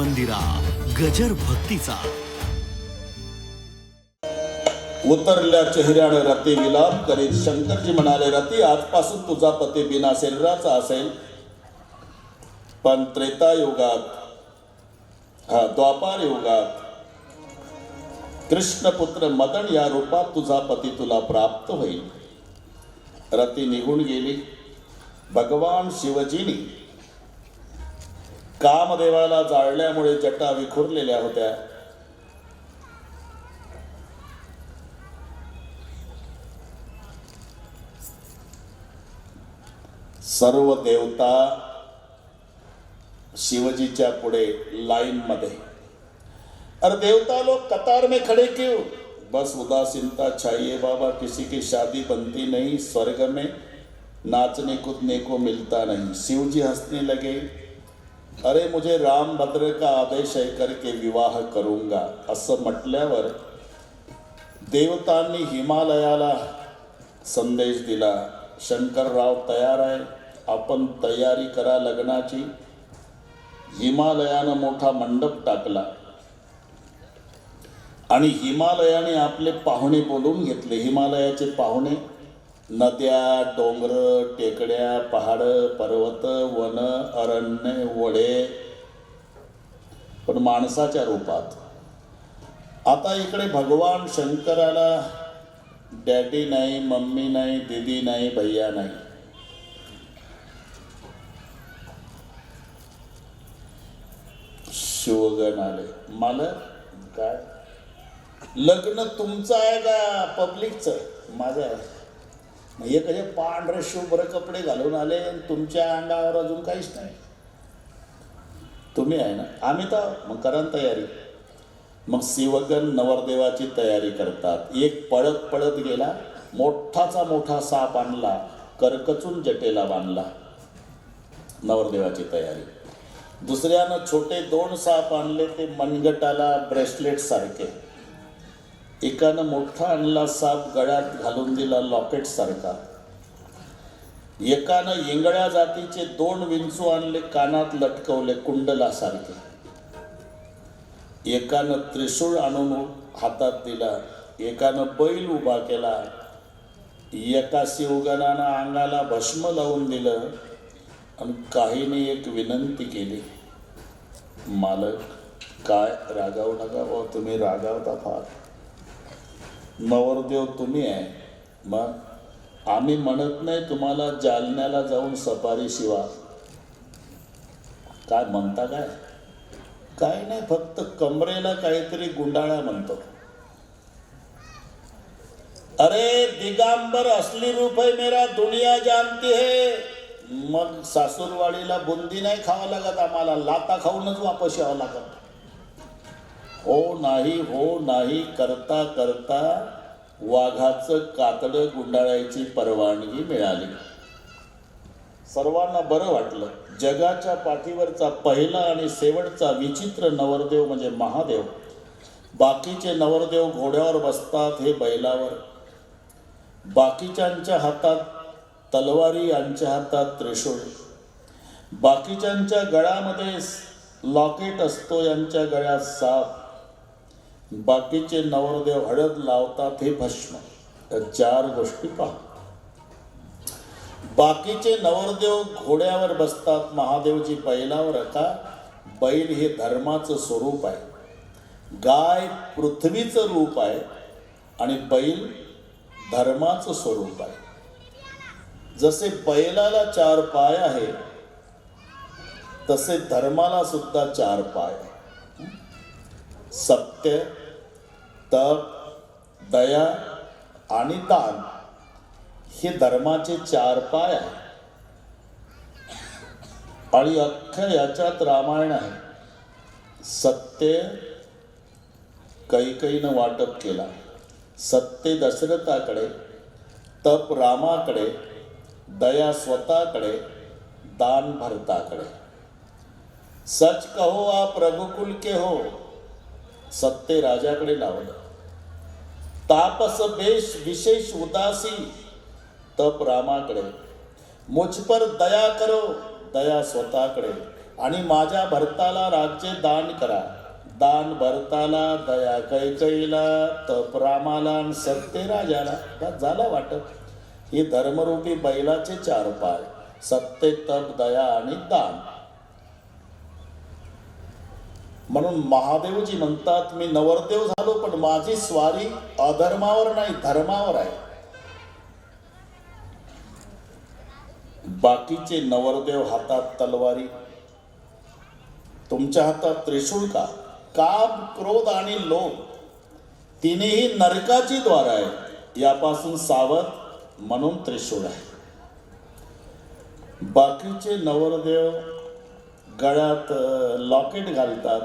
मंदिरा गजर भक्तीचा. उतरल्या चेहऱ्यानं रती विलाप करीत शंकरजी म्हणाले रती आजपासून तुझा पती बिना शरीराचा असेल. पण त्रेता युगात हा द्वापार युगात कृष्णपुत्र मदन या रूपात तुझा पती तुला प्राप्त होईल. रती निघून गेली. भगवान शिवजीनी कामदेवाला जाळल्यामुळे जटा विखुरलेल्या होत्या. सर्व देवता शिवजीच्या पुढे लाईन मध्ये अरे देवता लोग कतार में खड़े क्यों? बस उदासीनता चाहिए बाबा किसी की शादी बनती नहीं स्वर्ग में नाचने कूदने को मिलता नहीं। शिव जी हंसने लगे अरे मुझे राम भद्र का आदेश ऐकर के विवाह करूंगा असं म्हटल्यावर देवतांनी हिमालयाला संदेश दिला शंकरराव तयार आहे आपण तयारी करा लग्नाची. हिमालयानं मोठा मंडप टाकला. आणि हिमालयाने आपले पाहुणे बोलून घेतले हिमालयाचे पाहुणे नद्या डोंगर टेकड्या पहाड पर्वत वन अरण्य वडे पण माणसाच्या रूपात. आता इकडे भगवान शंकराला डॅडी नाही मम्मी नाही दीदी नाही भैया नाही. शिवगण आले. मालक काय? लग्न तुमचं आहे का पब्लिकचं माझं आहे. मग हे कसे पांढरे शुभ्र कपडे घालून आले आणि तुमच्या अंगावर अजून काहीच नाही. तुम्ही आहे ना? आम्ही तर मग करा तयारी. मग शिवगण नवरदेवाची तयारी करतात. एक पळत पळत गेला मोठाचा मोठा साप आणला करकचून जटेला बांधला. नवरदेवाची तयारी. दुसऱ्यानं छोटे दोन साप आणले ते मनगटाला ब्रेसलेट सारखे. एकानं मोठा आणला साप गळ्यात घालून दिला लॉकेट सारखा. एकानं इंगळ्या जातीचे दोन विंचू आणले कानात लटकवले कुंडला सारखे एकानं त्रिशूळ आणून हातात दिला एकानं बैल उभा केला एका शिवगणानं अंगाला भस्म लावून दिलं आणि काहीने एक विनंती केली मालक काय रागावू नका तुम्ही रागावता फार. नवरदेव तुम्ही आहे. मग आम्ही म्हणत नाही तुम्हाला जालन्याला जाऊन सफारी शिवा. काय म्हणता काय? काय नाही फक्त कमरेला काहीतरी गुंडाळा म्हणतो. अरे दिगांबर असली रूप है मेरा दुनिया जानती है. मग सासूरवाडीला बुंदी नाही खावा लागत आम्हाला लाता खाऊनच वापस यावं लागत. हो नाही हो नाही करता करता वाघाचं कातडं गुंडाळायची परवानगी मिळाली. सर्वांना बरं वाटलं. जगाच्या पाठीवरचा पहिला आणि शेवटचा विचित्र नवरदेव म्हणजे महादेव. बाकीचे नवरदेव घोड्यावर बसतात हे बैलावर. बाकीच्यांच्या हातात तलवारी यांच्या हातात त्रिशूळ. बाकीच्यांच्या गळ्यामध्ये लॉकेट असतो यांच्या गळ्यात साप. बाकीचे नवरदेव हळद लावतात हे भस्म. या चार गोष्टी पहा. बाकीचे नवरदेव घोड्यावर बसतात महादेवजी बैलावर. का बैल हे धर्माचं स्वरूप आहे. गाय पृथ्वीचं रूप आहे आणि बैल धर्माचं स्वरूप आहे. जसे बैलाला चार पाय आहे तसे धर्माला सुद्धा चार पाय आहे. सत्य तप दया आणि दान हे धर्माचे चार पाय आहे आणि अख्ख्या याच्यात रामायण आहे. सत्य कैकईनं वाटप केला. सत्य दशरथाकडे तप रामाकडे दया स्वतःकडे दान भरताकडे. सच कहो आप रघुकुल के हो. सत्य राजाकडे लावलं. तापस बेश विशेष उदासी तप रामाकडे. मुझपर दया करो दया स्वतःकडे. आणि माझ्या भरताला राज्य दान करा. दान भरताला दया कैकईला तप रामाला आणि सत्य राजाला बस झाला वाटत हे धर्मरूपी बैलाचे चार पाय. सत्य तप दया आणि दान. म्हणून महादेवजी म्हणतात मी नवरदेव झालो पण माझी स्वारी अधर्मावर नाही धर्मावर आहे. बाकीचे नवरदेव हातात तलवारी. तुमच्या हातात त्रिशूळ का? काम क्रोध आणि लोभ. तिनेही नरकाची द्वार आहे यापासून सावध म्हणून त्रिशूळ आहे. बाकीचे नवरदेव गळ्यात लॉकेट घालतात.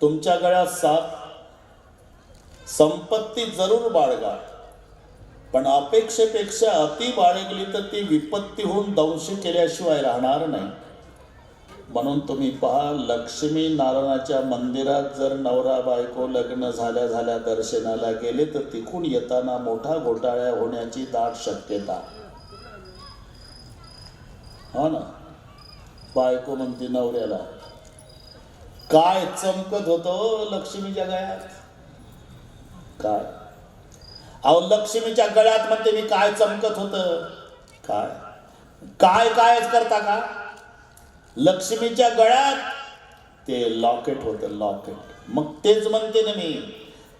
तुमच्या गळ्यात साप संपत्ती जरूर बाळगा. पण अपेक्षेपेक्षा अति बाळगली तर ती विपत्ती होऊन दंश केल्याशिवाय राहणार नाही. म्हणून तुम्ही पहा लक्ष्मी नारायणाच्या मंदिरात जर नवरा बायको लग्न झाल्या झाल्या दर्शनाला गेले तर तिकून येताना मोठा घोटाळ्या होण्याची दाट शक्यता. हो ना? बायको म्हणते नवऱ्याला काय चमकत होतं लक्ष्मीच्या गळ्यात? काय? अहो लक्ष्मीच्या गळ्यात म्हणते मी काय चमकत होत? काय? काय कायच करता का? लक्ष्मीच्या गळ्यात ते लॉकेट होतं लॉकेट. मग तेच म्हणते ना मी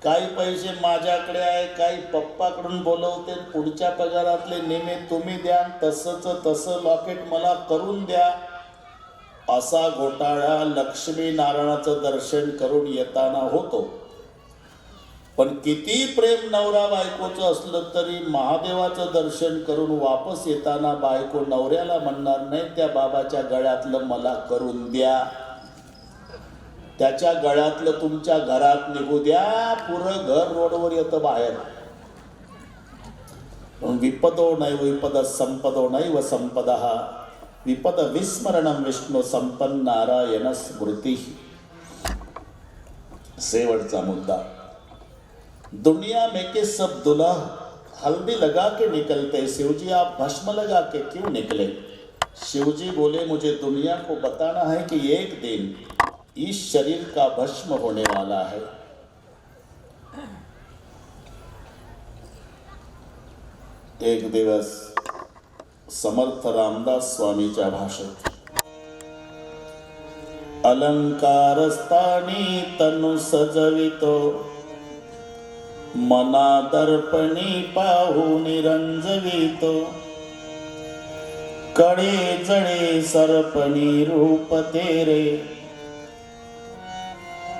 काही पैसे माझ्याकडे आहे काही पप्पाकडून बोलवते पुढच्या पगारातले नेमे तुम्ही द्या तसंच तसं लॉकेट मला करून द्या. असा घोटाळा लक्ष्मी नारायणाचं दर्शन करून येताना होतो. पण किती प्रेम नवरा बायकोचं असलं तरी महादेवाचं दर्शन करून वापस येताना बायको नवऱ्याला म्हणणार नाही त्या बाबाच्या गळ्यातलं मला करून द्या. त्याच्या गळ्यातलं तुमच्या घरात निघू द्या. पुरं घर रोडवर येतं बाहेर. विपदो नाही विपद संपदो नाही व संपद. विपद विस्मरण विष्णू संपन्न नारायण स्मृती। शेवटचा मुद्दा. दुनिया में के सब दुल्हा हल्दी लगा के निकलते, शिवजी आप भस्म लगा के क्यों निकले? शिवजी बोले, मुझे दुनिया को बताना है कि एक दिन इस शरीर का भस्म होने वाला है। एक दिवस समर्थ रामदास स्वामीच्या भाषेत. अलंकारस्थानी तनु सजवितो. मना दर्पणी पाहू निरंजवितो. कडे जडे सरपणी रूप तेरे.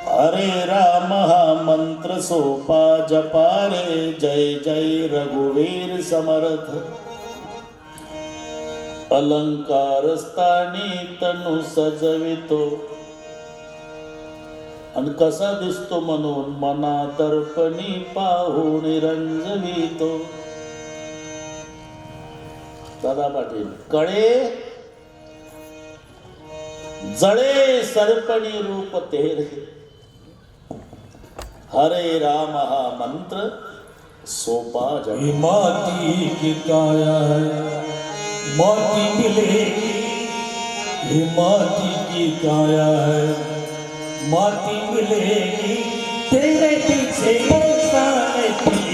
हरे राम हा मंत्र सोपा जपारे. जय जय रघुवीर समर्थ. अलंकारस्थानी तनु सजवितो. आणि कसा दिसतो म्हणून मना दर्पणी पाहून रंजवितो. दादा पाटील कळे? जळे सरपणी रूप तेरे. हरे राम हा मंत्र सोपा जग माती की काया है? माटी मिलेगी ये माटी की काया है। माटी मिलेगी तेरे पीछे इंसान है?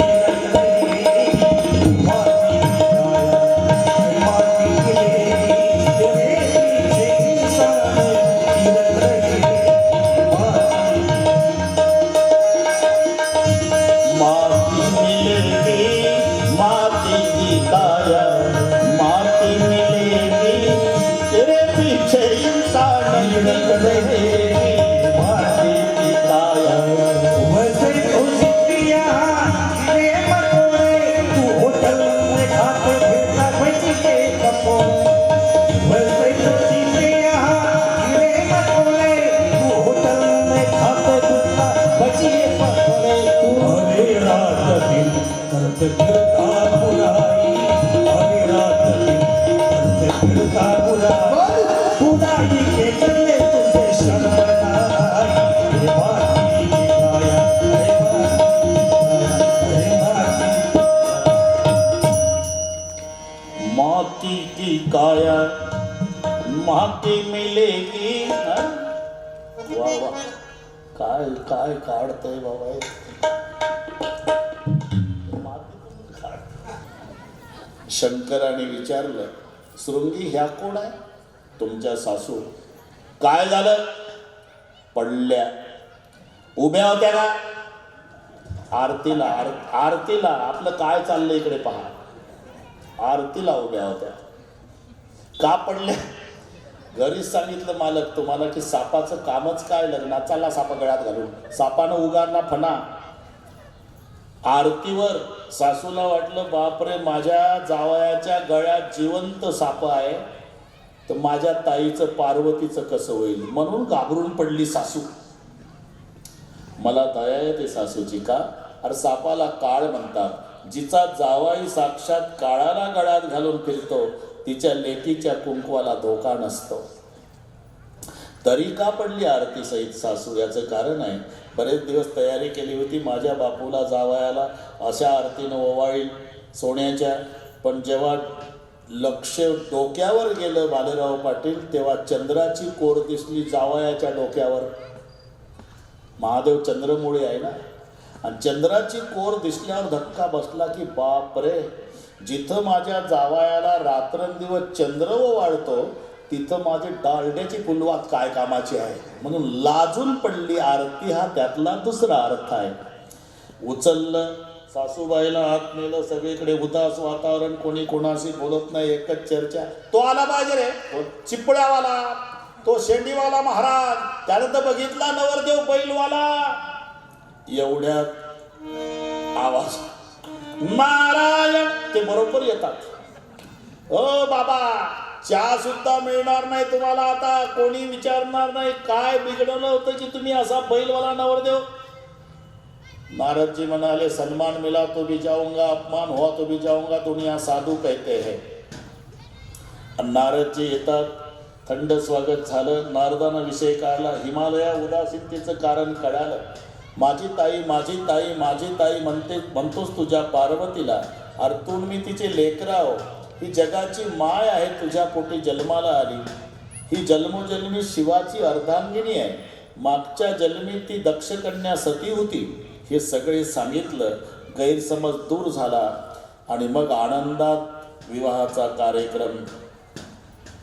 शंकराने विचारलं शृंगी ह्या कोण आहे? तुमच्या सासू. काय झालं? पडल्या. उभ्या होत्या का? आरतीला आर आरतीला आपलं काय चाललंय इकडे पहा. आरतीला उभ्या होत्या. का पडल्या? घरीच सांगितलं मालक तुम्हाला की सापाचं कामच काय लग्नात चालला सापा गळ्यात घालून. सापानं उगारला फणा. आरतीवर सासूला वाटलं बापरे माझ्या जावयाच्या गळ्यात जिवंत साप आहे तर माझ्या ताईचं पार्वतीचं कसं होईल? म्हणून घाबरून पडली सासू. मला दया येते सासूची का? अरे सापाला काळ म्हणतात. जिचा जावाई साक्षात काळाला गळ्यात घालून फिरतो तिच्या लेकीच्या कुंकवाला धोका नसतो. तरी का पडली आरती सहित सासू? याचं कारण आहे. बरेच दिवस तयारी केली होती माझ्या बापूला जावयाला. अशा आरतीनं ओवाळील सोन्याच्या. पण जेव्हा लक्ष डोक्यावर गेलं बालेराव पाटील तेव्हा चंद्राची कोर दिसली जावयाच्या डोक्यावर. महादेव चंद्रमुळे आहे ना? आणि चंद्राची कोर दिसल्यावर धक्का बसला की बाप रे जिथं माझ्या जावयाला रात्रंदिवस चंद्र वाढतो तिथं माझी डालड्याची फुलवात काय कामाची आहे? म्हणून लाजून पडली आरती हा त्यातला दुसरा अर्थ आहे. उचललं सासूबाईला हात नेलं सगळीकडे उदास वातावरण कोणी कोणाशी बोलत नाही एकच चर्चा. तो आला पाहिजे रे. तो चिपळ्यावाला तो शेंडीवाला महाराज. त्याने तर बघितला नवरदेव बैलवाला एवढ्यात आवाज. नारायण ते बरोबर येतात. ओ बाबा चहा सुद्धा मिळणार नाही तुम्हाला आता कोणी विचारणार नाही काय बिघडलं होतं की तुम्ही असा बैलवाला नवरदेव? नारदजी म्हणाले सन्मान मिला तो भी जाऊंगा अपमान हुआ तो भी जाऊंगा दुनिया साधू कहते है. आणि येतात थंड स्वागत झालं नारदानं विषय काढला हिमालया उदासीनतेचं कारण कळालं. माझी ताई माझी ताई माझी ताई म्हणते म्हणतोस तुझ्या पार्वतीला अर्थून मी तिचे लेकराव ही जगाची माय आहे तुझ्या पोटी जन्माला आली. ही जन्मोजन्मी शिवाची अर्धांगिनी आहे. मागच्या जन्मी ती दक्षकन्या सती होती. हे सगळे सांगितलं गैरसमज दूर झाला आणि मग आनंदात विवाहाचा कार्यक्रम.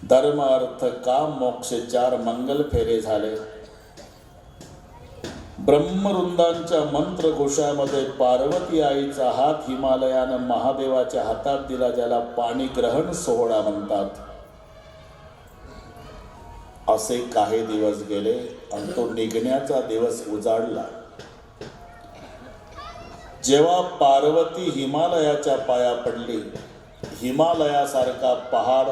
धर्म अर्थ काम मोक्ष चार मंगल फेरे झाले. ब्रह्मवृंदांच्या मंत्रघोषामध्ये पार्वती आईचा हात हिमालयानं महादेवाच्या हातात दिला ज्याला पाणी ग्रहण सोहळा म्हणतात. असे काही दिवस गेले आणि तो निघण्याचा दिवस उजाडला. जेव्हा पार्वती हिमालयाच्या पाया पडली हिमालयासारखा पहाड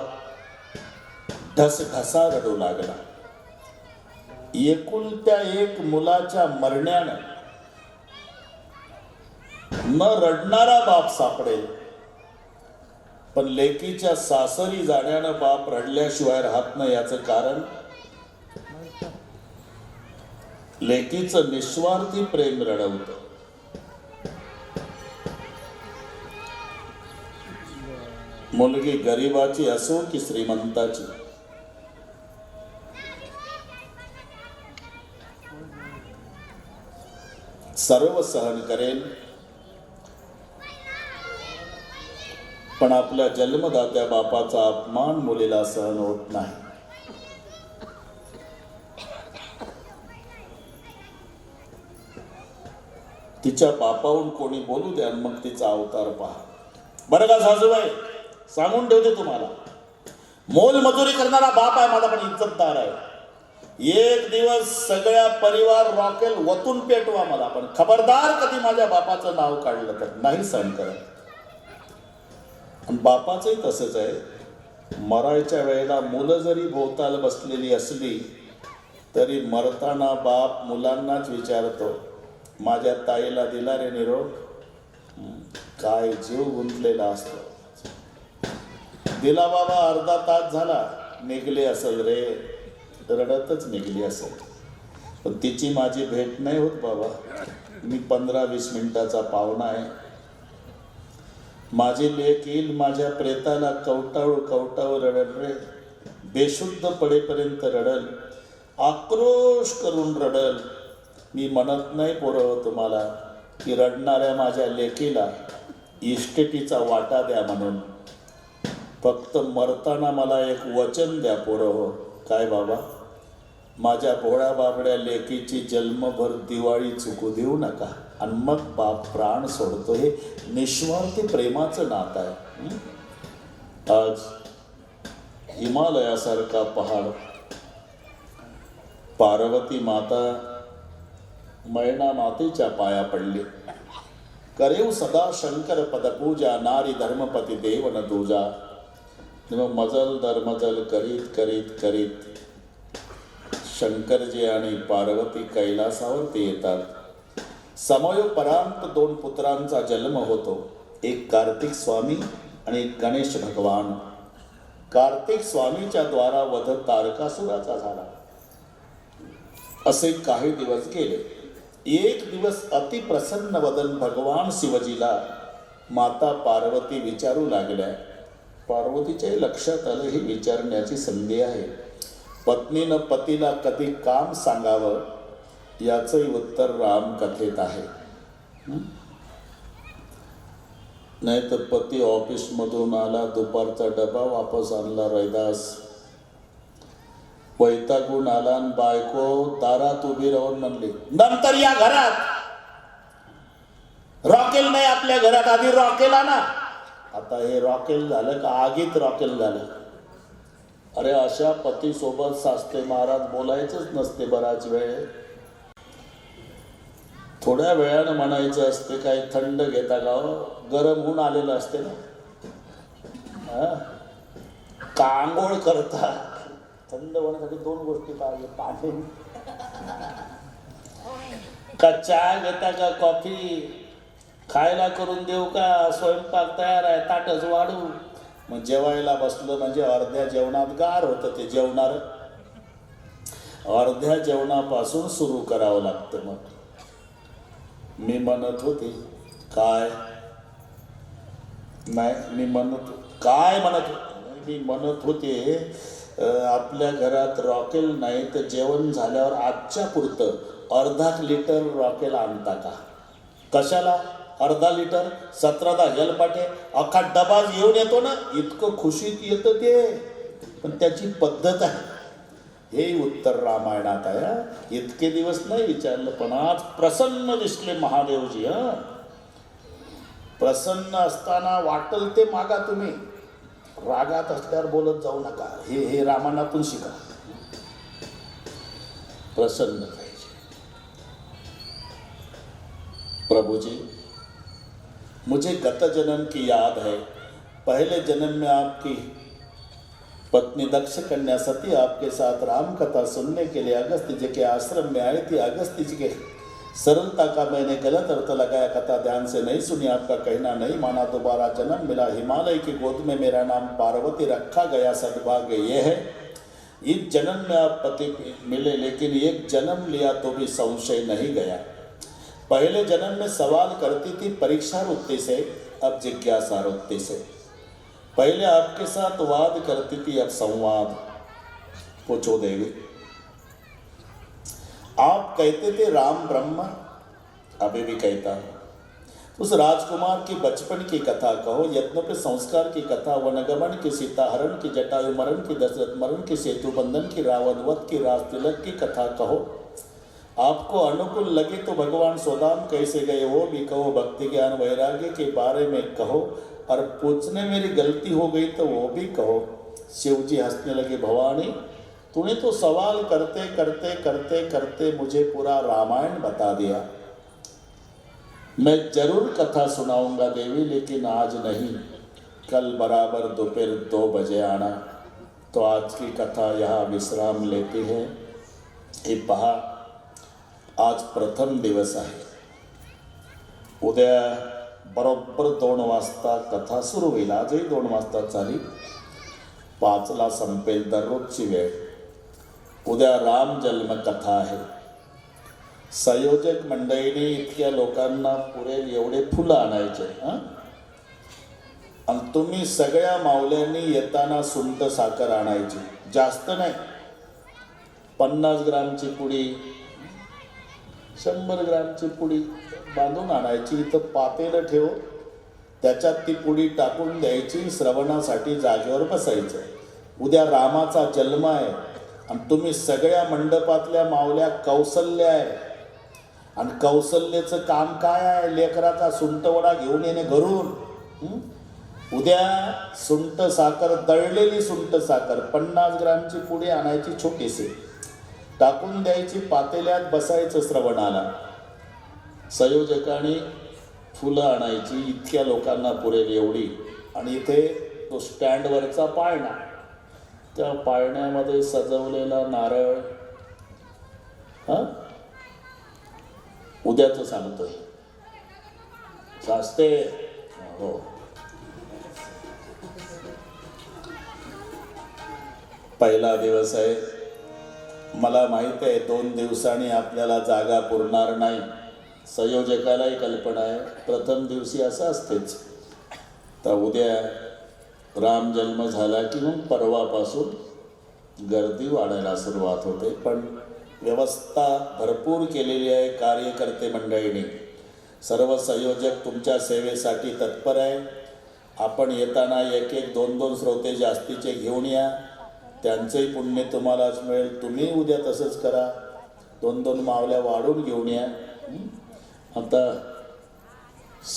ढसढसा रडू लागला. एकुलत्या एक मुलाच्या मरण्यानं न रडणारा बाप सापडेल पण लेकीच्या सासरी जाण्यानं बाप रडल्याशिवाय राहत नाही याचं कारण? लेकीचं निस्वार्थी प्रेम रडवत. मुलगी गरिबाची असो की श्रीमंताची सर्व सहन करेल पण आपल्या जन्मदात्या बापाचा अपमान मुलीला सहन होत नाही. तिच्या बापाहून कोणी बोलू द्या मग तिचा अवतार पहा. बरं का सासूबाई? सांगून ठेवते तुम्हाला. मोल मजुरी करणारा बाप आहे माझा पण इज्जतदार आहे. एक दिवस सगळ्या परिवार रॉकेल वतून पेटवा मला. पण खबरदार कधी माझ्या बापाचं नाव काढलं तर? नाही सहन करत. बापाचंही तसंच आहे. मरायच्या वेळेला मुलं जरी भोवताल बसलेली असली तरी मरताना बाप मुलांनाच विचारतो माझ्या ताईला दिला रे निरोप? काय जीव गुंतलेला असतो? दिला बाबा अर्धा तास झाला. निघले असेल रे. रडतच निघली असेल. पण तिची माझी भेट नाही होत बाबा. मी पंधरा वीस मिनिटाचा पाहुणा आहे. माझी लेख येईल माझ्या प्रेताला कवटाळू कवटाळू रडल रे. बेशुद्ध पडेपर्यंत रडल. आक्रोश करून रडल. मी म्हणत नाही पोरं हो तुम्हाला की रडणाऱ्या माझ्या लेकीला इस्टेटीचा वाटा द्या म्हणून. फक्त मरताना मला एक वचन द्या पोरं हो. काय बाबा? माझ्या भोळ्या बाबड्या लेकीची जन्मभर दिवाळी चुकू देऊ नका. आणि मग बाप प्राण सोडतो हे निस्वार्थी प्रेमाचं नातं आहे. आज हिमालयासारखा पहाड पार्वती माता मैना मातेच्या पाया पडली. करेव सदा शंकर पदपूजा नारी धर्मपती देवन न दूजा मजल दर मजल करीत करीत करीत शंकरजी आणि पार्वती कैलासावरती येतात. समयोपरांत दोन पुत्रांचा जन्म होतो. एक कार्तिक स्वामी आणि एक गणेश भगवान. कार्तिक स्वामीच्या द्वारा वध तारकासुराचा झाला. असे काही दिवस गेले. एक दिवस अतिप्रसन्न वदन भगवान शिवजीला माता पार्वती विचारू लागल्या. पार्वतीच्या लक्षात आलं ही विचारण्याची संधी आहे. पत्नीनं पतीला कधी काम सांगावं याचंही उत्तर रामकथेत आहे. नाही तर पती ऑफिसमधून आला दुपारचा डबा वापस आणला रैदास. वैतागून आला आणि बायको दारात उभी राहून म्हणली नंतर या घरात. रॉकेल नाही आपल्या घरात आधी रॉकेल आणा. आता हे रॉकेल झालं का आगीत रॉकेल झालं? अरे अशा पतीसोबत सासते महाराज बोलायचंच नसते बराच वेळ. थोड्या वेळानं म्हणायचं असते काही थंड घेता का हो? गरम होऊन आलेलं असते ना? कांगोळ करता. थंड होण्यासाठी दोन गोष्टी पाहिजे पाणी. का चहा घेता का कॉफी? खायला करून देऊ का? स्वयंपाक तयार आहे ताटच वाढू. मग जेवायला बसलं म्हणजे अर्ध्या जेवणात गार होतं ते जेवणार. अर्ध्या जेवणापासून सुरू करावं लागतं मग. मी म्हणत होते काय? नाही मी म्हणत काय म्हणत होते? मी म्हणत होते आपल्या घरात रॉकेल नाही तर जेवण झाल्यावर आजच्या पुरतं अर्धा लिटर रॉकेल आणता का? कशाला? अर्धा लिटर सतरादा जलपाठे अख्खा डबा घेऊन येतो ना इतकं खुशीत येतं ते. पण त्याची पद्धत आहे. हे उत्तर रामायणात आहे इतके दिवस नाही विचारलं पण आज प्रसन्न दिसले महादेवजी हा. प्रसन्न असताना वाटल ते मागा तुम्ही. रागात असल्यावर बोलत जाऊ नका. हे हे रामायणातून शिका. प्रसन्न पाहिजे. प्रभूजी मुझे गत जन्म की याद है। पहले जन्म में आपकी पत्नी दक्ष कन्या सती आपके साथ राम कथा सुनने के लिए अगस्त जी के आश्रम में आई थी। अगस्त्य जी के सरलता का मैंने गलत अर्थ लगाया, कथा ध्यान से नहीं सुनी, आपका कहना नहीं माना। दोबारा जन्म मिला। हिमालय की गोद में मेरा नाम पार्वती रखा गया। सद्भाग्य ये है, इस जन्म में आप पति मिले, लेकिन एक जन्म लिया तो भी संशय नहीं गया। पहले जन्म में सवाल करती थी परीक्षा वृत्ति से, अब जिज्ञासा वृत्ति से। पहले आपके साथ वाद करती थी, अब संवाद। पूछो देवी। आप कहते थे राम ब्रह्म, अभी भी कहता हूँ। उस राजकुमार की बचपन की कथा कहो, यत्नों पे संस्कार की कथा, वनगमन की सीताहरण की जटायु, मरण की दशरथ, मरण की सेतु, बंधन की रावणवत की राज तिलक की कथा कहो। आपको अनुकूल लगे तो भगवान सोदाम कैसे गए? वो भी कहो, भक्ति ज्ञान वैराग्य के बारे में कहो। और पूछने मेरी गलती हो गई तो वो भी कहो। शिव जी हंसने लगे, भवानी, तूने तो सवाल करते करते करते करते मुझे पूरा रामायण बता दिया। मैं ज़रूर कथा सुनाऊँगा देवी, लेकिन आज नहीं। कल बराबर दोपहर दो बजे आना। तो आज की कथा यहाँ विश्राम लेती है। हे पहा आज प्रथम दिवस आहे. उद्या बरोबर दोन वाजता कथा सुरू होईल. आजही दोन वाजता चालेल पाचला संपेल दररोजची वेळ. उद्या राम जन्म कथा आहे. संयोजक मंडळीने इतक्या लोकांना पुरेल एवढे फुलं आणायचे हां? आणि तुम्ही सगळ्या माऊल्यांनी येताना सुंट साखर आणायची. जास्त नाही. पन्नास ग्रामची पुडी शंभर ग्रामची पुडी बांधून आणायची इथं पातेलं ठेव त्याच्यात ती पुडी टाकून द्यायची श्रवणासाठी जागेवर बसायचं. उद्या रामाचा जन्म आहे आणि तुम्ही सगळ्या मंडपातल्या मावल्या कौसल्य आहे. आणि कौसल्याचं काम काय आहे? लेकराचा सुंटवडा घेऊन येणे घरून. उद्या सुंट साखर दळलेली सुंट साखर पन्नास ग्रामची पुडी आणायची छोटीशी. टाकून द्यायची पातेल्यात बसायचं श्रवणाला. संयोजकांनी फुलं आणायची इतक्या लोकांना पुरेल एवढी. आणि इथे तो स्टँडवरचा पाळणा. त्या पाळण्यामध्ये सजवलेला नारळ. हा? उद्याचं सांगतोय. शास्ते. हो. पहिला दिवस आहे. मला माहीत आहे दोन दिवसांनी आपल्याला जागा पुरणार नाही. संयोजकालाही कल्पना आहे. प्रथम दिवशी असं असतेच. तर उद्या राम जन्म झाला की मग परवापासून गर्दी वाढायला सुरुवात होते. पण व्यवस्था भरपूर केलेली आहे कार्यकर्ते मंडळीने. सर्व संयोजक तुमच्या सेवेसाठी तत्पर आहे. आपण येताना एक एक दोन दोन श्रोते जास्तीचे घेऊन या. त्यांचंही पुण्य तुम्हालाच मिळेल. तुम्ही उद्या तसंच करा. दोन दोन मावल्या वाढून घेऊन या. आता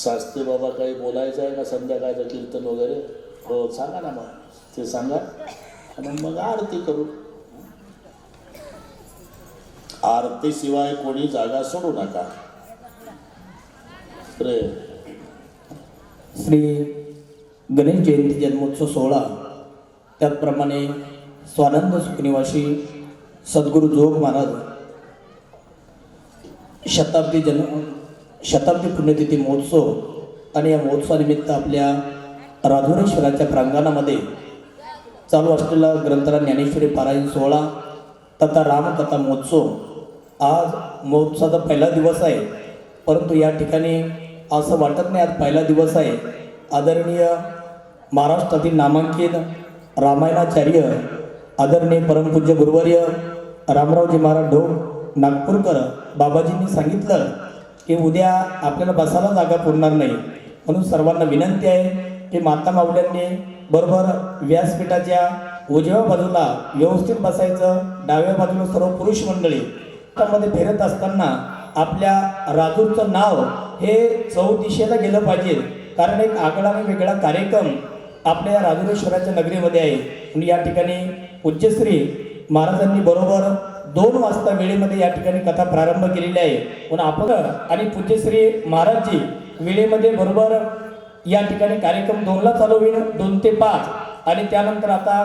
शास्त्री बाबा काही बोलायचं आहे का संध्याकाळचं कीर्तन वगैरे? हो सांगा ना मग. ते सांगा. आणि मग आरती करू. आरतीशिवाय कोणी जागा सोडू नका. रे श्री गणेश जयंती जन्मोत्सव सोहळा त्याचप्रमाणे स्वानंद सुखनिवासी सद्गुरू जोग महाराज शताब्दी जन्म शताब्दी पुण्यतिथी महोत्सव आणि या महोत्सवानिमित्त आपल्या राधुरेश्वराच्या प्रांगणामध्ये चालू असलेला ग्रंथरा ज्ञानेश्वरी पारायण सोहळा तथा रामकथा महोत्सव आज महोत्सवाचा पहिला दिवस आहे. परंतु या ठिकाणी असं वाटत नाही आज पहिला दिवस आहे. आदरणीय महाराष्ट्रातील नामांकित रामायणाचार्य आदरणीय परमपूज्य गुरुवर्य रामरावजी महाराज ढोक नागपूरकर बाबाजींनी सांगितलं की उद्या आपल्याला बसायला जागा पुरणार नाही. म्हणून सर्वांना विनंती आहे की माता माऊल्यांनी बरोबर व्यासपीठाच्या उजव्या बाजूला व्यवस्थित बसायचं. डाव्या बाजूला सर्व पुरुष मंडळी त्यामध्ये फिरत असताना आपल्या राजूरचं नाव हे चौ दिशेला गेलं पाहिजे. कारण एक आगळा आणि वेगळा कार्यक्रम आपल्या राजुरेश्वराच्या नगरीमध्ये आहे. आणि या ठिकाणी पूज्यश्री महाराजांनी बरोबर दोन वाजता वेळेमध्ये या ठिकाणी कथा प्रारंभ केलेली आहे. म्हणून आपण आणि पूज्यश्री महाराजजी वेळेमध्ये बरोबर या ठिकाणी कार्यक्रम दोनला चालू होईल दोन ते पाच. आणि त्यानंतर आता